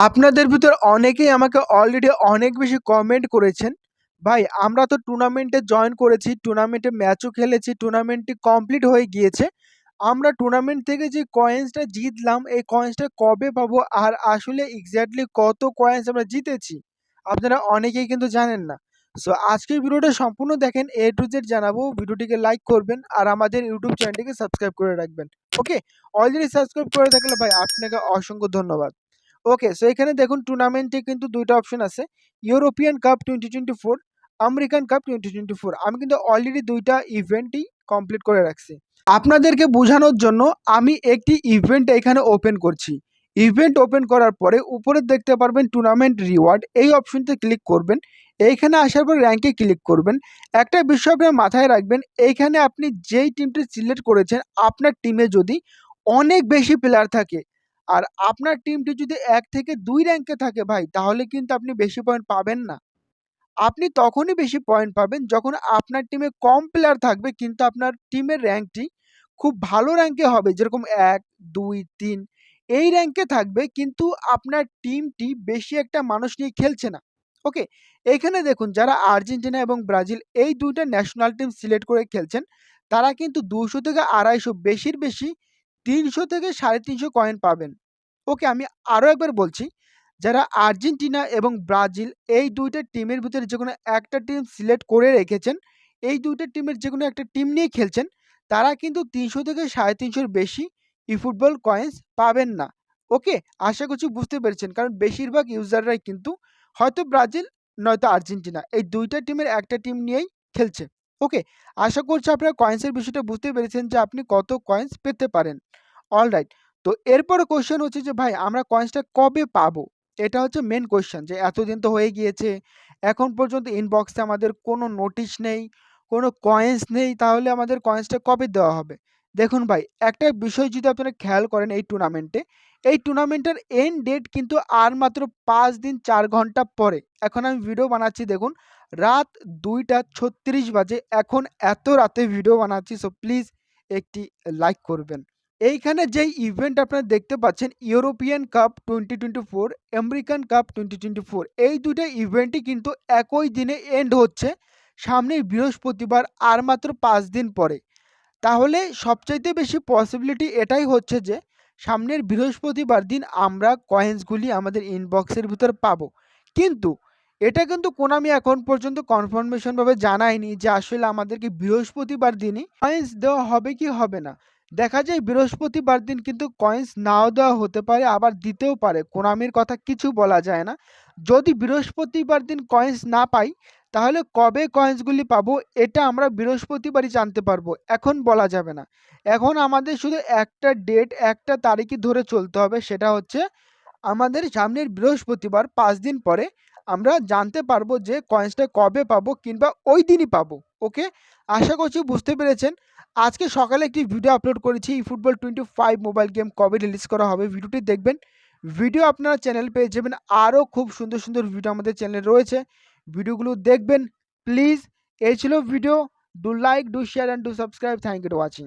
আপনাদের ভিতর অনেকেই আমাকে অলরেডি অনেক বেশি কমেন্ট করেছেন। ভাই আমরা তো টুর্নামেন্টে জয়েন করেছি, টুর্নামেন্টে ম্যাচও খেলেছি, টুর্নামেন্টটি কমপ্লিট হয়ে গিয়েছে। আমরা টুর্নামেন্ট থেকে যে কয়েন্সটা জিতলাম, এই কয়েন্সটা কবে পাবো? আর আসলে এক্সাক্টলি কত কয়েন্স আমরা জিতেছি? আপনারা অনেকেই কিন্তু জানেন না। সো আজকের ভিডিওটা সম্পূর্ণ দেখেন এ টু জেড জানাব। ভিডিওটিকে লাইক করবেন আর আমাদের ইউটিউব চ্যানেলটিকে সাবস্ক্রাইব করে রাখবেন। ওকে? অলরেডি সাবস্ক্রাইব করে থাকলে ভাই আপনাকে অসংখ্য ধন্যবাদ। ওকে, সো এখানে দেখুন টুর্নামেন্টে কিন্তু ২ টা অপশন আছে। ইউরোপিয়ান কাপ 2024, আমেরিকান কাপ 2024 আমি কিন্তু অলরেডি ২ টা ইভেন্টই কমপ্লিট করে রাখছি। আপনাদেরকে বোঝানোর জন্য আমি একটি ইভেন্ট এখানে ওপেন করছি। ইভেন্ট ওপেন করার পরে উপরে দেখতে পারবেন টুর্নামেন্ট রিওয়ার্ড এই অপশনতে ক্লিক করবেন। এইখানে আসার পর র‍্যাংকে ক্লিক করবেন। একটা বিষয় আপনার মাথায় রাখবেন এইখানে আপনি যেই টিমটি সিলেক্ট করেছেন আপনার টিমে যদি অনেক বেশি প্লেয়ার থাকে আর আপনার টিমটি যদি এক থেকে দুই র্যাঙ্কে থাকে ভাই তাহলে কিন্তু আপনি বেশি পয়েন্ট পাবেন না। আপনি তখনই বেশি পয়েন্ট পাবেন যখন আপনার টিমে কম প্লেয়ার থাকবে কিন্তু আপনার টিমের র্যাঙ্কটি খুব ভালো র্যাঙ্কে হবে যেরকম ১, ২, ৩ এই র্যাঙ্কে থাকবে কিন্তু আপনার টিমটি বেশি একটা মানুষ নিয়ে খেলছে না। ওকে? এখানে দেখুন যারা আর্জেন্টিনা এবং ব্রাজিল এই দুইটা ন্যাশনাল টিম সিলেক্ট করে খেলছেন তারা কিন্তু দুশো থেকে ২৫০ বেশির বেশি ৩০০ থেকে ৩৫০ কয়েন পাবেন। ওকে আমি আরও একবার বলছি যারা আর্জেন্টিনা এবং ব্রাজিল এই দুইটা টিমের ভিতরে যে কোনো একটা টিম সিলেক্ট করে রেখেছেন, এই ২ টিমের যে কোনো একটা টিম নিয়ে খেলছেন তারা কিন্তু ৩০০ থেকে সাড়ে তিনশোর বেশি ই ফুটবল কয়েন্স পাবেন না। ওকে? আশা করছি বুঝতে পেরেছেন কারণ বেশিরভাগ ইউজাররাই কিন্তু হয়তো ব্রাজিল নয়তো আর্জেন্টিনা এই দুইটা টিমের একটা টিম নিয়েই খেলছে। ওকে? আশা করছি আপনারা কয়েন্সের বিষয়টা বুঝতে পেরেছেন যে আপনি কত কয়েন্স পেতে পারেন। অলরাইট। তো এরপরে কোয়েশ্চেন হচ্ছে যে ভাই আমরা কয়েন্সটা কবে পাবো? এটা হচ্ছে মেন কোয়েশ্চেন যে এতদিন তো হয়ে গিয়েছে। এখন পর্যন্ত ইনবক্সে আমাদের কোনো নোটিশ নেই, কোনো কয়েন্স নেই তাহলে আমাদের কয়েন্সটা কবে দেওয়া হবে? দেখুন ভাই একটা বিষয় যদি আপনারা খেয়াল করেন এই টুর্নামেন্টে, এই টুর্নামেন্টের এন্ড ডেট কিন্তু আর মাত্র পাঁচ দিন চার ঘণ্টা পরে। এখন আমি ভিডিও বানাচ্ছি দেখুন রাত ২টা ৩৬ বাজে। এখন এত রাতে ভিডিও বানাচ্ছি সো প্লিজ একটি লাইক করবেন। এইখানে যেই ইভেন্ট আপনারা দেখতে পাচ্ছেন ইউরোপিয়ান কাপ 2024, আমেরিকান কাপ 2024 এই ২ টা ইভেন্টই কিন্তু একই দিনে এন্ড হচ্ছে সামনের বৃহস্পতিবার আর মাত্র পাঁচ দিন পরে। তাহলে সবচাইতে বেশি পসিবিলিটি এটাই হচ্ছে যে, সামনের বৃহস্পতিবার দিন আমরা কয়েন্সগুলি আমাদের ইনবক্সের ভিতর পাবো। কিন্তু এটা কিন্তু কোনামি এখন পর্যন্ত কনফার্মেশনভাবে জানায়নি যে আসলে আমাদেরকে বৃহস্পতিবার দিনই কয়েন্স দেওয়া হবে কি হবে না। দেখা যায় বৃহস্পতিবার দিন কিন্তু কয়েন্স নাও দেওয়া হতে পারে, আবার দিতেও পারে। কোনামির কথা কিছু বলা যায় না। যদি বৃহস্পতিবার দিন কয়েন্স না পাই তাহলে কবে কয়েন্সগুলি পাবো এটা আমরা বৃহস্পতিবারই জানতে পারব। এখন বলা যাবে না। এখন আমাদের শুধু একটা ডেট একটা তারিখই ধরে চলতে হবে সেটা হচ্ছে আমাদের সামনের বৃহস্পতিবার পাঁচ দিন পরে আমরা জানতে পারব যে কয়েন্সটা কবে পাবো কিংবা ওই দিনই পাবো। ওকে? আশা করছি বুঝতে পেরেছেন। আজকে সকালে একটি ভিডিও আপলোড করেছি e football twenty five mobile game কবে রিলিজ করা হবে ভিডিওটি দেখবেন। ভিডিও আপনারা চ্যানেল পেয়ে যাবেন। আরও খুব সুন্দর, সুন্দর ভিডিও আমাদের চ্যানেলে রয়েছে। ভিডিওগুলো দেখবেন প্লিজ। এই ছিল video. Do like, do share and do subscribe. Thank you watching.